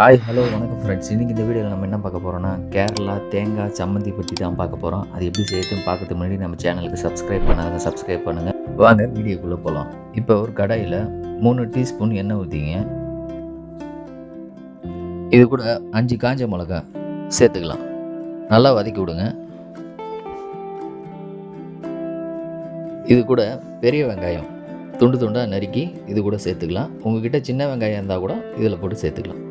Hi hello வணக்கம் friends இன்றைக்கி இந்த வீடியோவில் நம்ம என்ன பார்க்க போகிறோம்னா கேரளா தேங்காய் சம்மந்தி பற்றி தான் பார்க்க போகிறோம் அது எப்படி செய்யறதுன்னு பார்க்கறதுக்கு முன்னாடி நம்ம சேனலுக்கு சப்ஸ்கிரைப் பண்ணாதவங்க சப்ஸ்கிரைப் பண்ணுங்கள் வாங்க வீடியோக்குள்ளே போகலாம் இப்போ ஒரு கடாயில் மூணு டீஸ்பூன் எண்ணெய் ஊற்றிங்க இது கூட அஞ்சு காஞ்ச மிளகா சேர்த்துக்கலாம். நல்லா வதக்கி விடுங்க. இது கூட பெரிய வெங்காயம். துண்டு துண்டாக நறுக்கி இது கூட சேர்த்துக்கலாம். உங்ககிட்ட சின்ன வெங்காயம் இருந்தால் கூட இதில் போட்டு சேர்த்துக்கலாம்.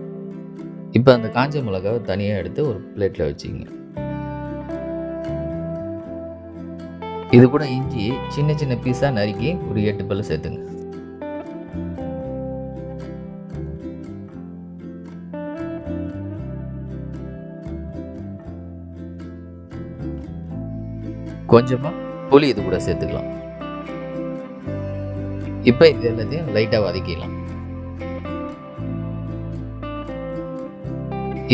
இப்போ அந்த காஞ்ச மிளகாவை தனியாக எடுத்து ஒரு பிளேட்டில் வச்சுக்கிங்க. இது கூட இஞ்சி சின்ன சின்ன பீஸாக நறுக்கி ஒரு எட்டு பல்லு சேர்த்துங்க. கொஞ்சமாக புளி இது கூட சேர்த்துக்கலாம். இப்போ இது எல்லாத்தையும் லைட்டாக வதக்கிடலாம்.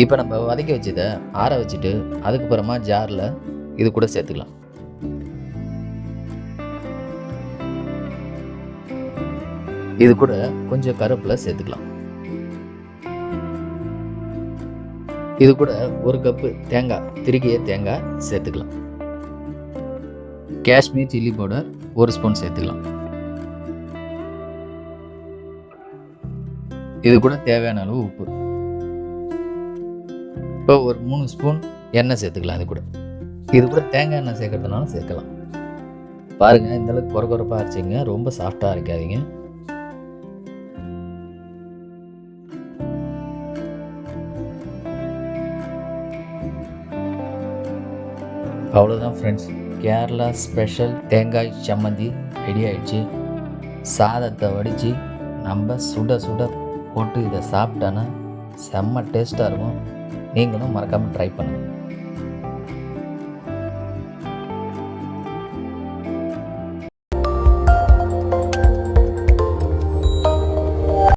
இப்போ நம்ம வதக்கி வச்சதை ஆற வச்சுட்டு அதுக்கப்புறமா ஜாரில் இது கூட சேர்த்துக்கலாம். இது கூட கொஞ்சம் கருப்பில் சேர்த்துக்கலாம். இது கூட ஒரு கப்பு தேங்காய் திருகிய தேங்காய் சேர்த்துக்கலாம். காஷ்மீர் சில்லி பவுடர் ஒரு ஸ்பூன் சேர்த்துக்கலாம். இது கூட தேவையான அளவு உப்பு. இப்போ ஒரு மூணு ஸ்பூன் எண்ணெய் சேர்த்துக்கலாம் இது கூட. இது கூட தேங்காய் எண்ணெய் சேர்க்கறதுனால சேர்க்கலாம். பாருங்கள் இந்த அளவுக்கு குறை குறைப்பாக அரைச்சிங்க. ரொம்ப சாஃப்டாக அரைக்காதீங்க. அவ்வளோதான் ஃப்ரெண்ட்ஸ் கேரளா ஸ்பெஷல் தேங்காய் சம்மந்தி ரெடி ஆயிடுச்சு. சாதத்தை வடித்து நம்ம சுட சுட போட்டு இதை சாப்பிட்டோன்னா செம்ம டேஸ்ட்டாக இருக்கும். நீங்களும் மறக்காமல் ட்ரை பண்ணுங்கள்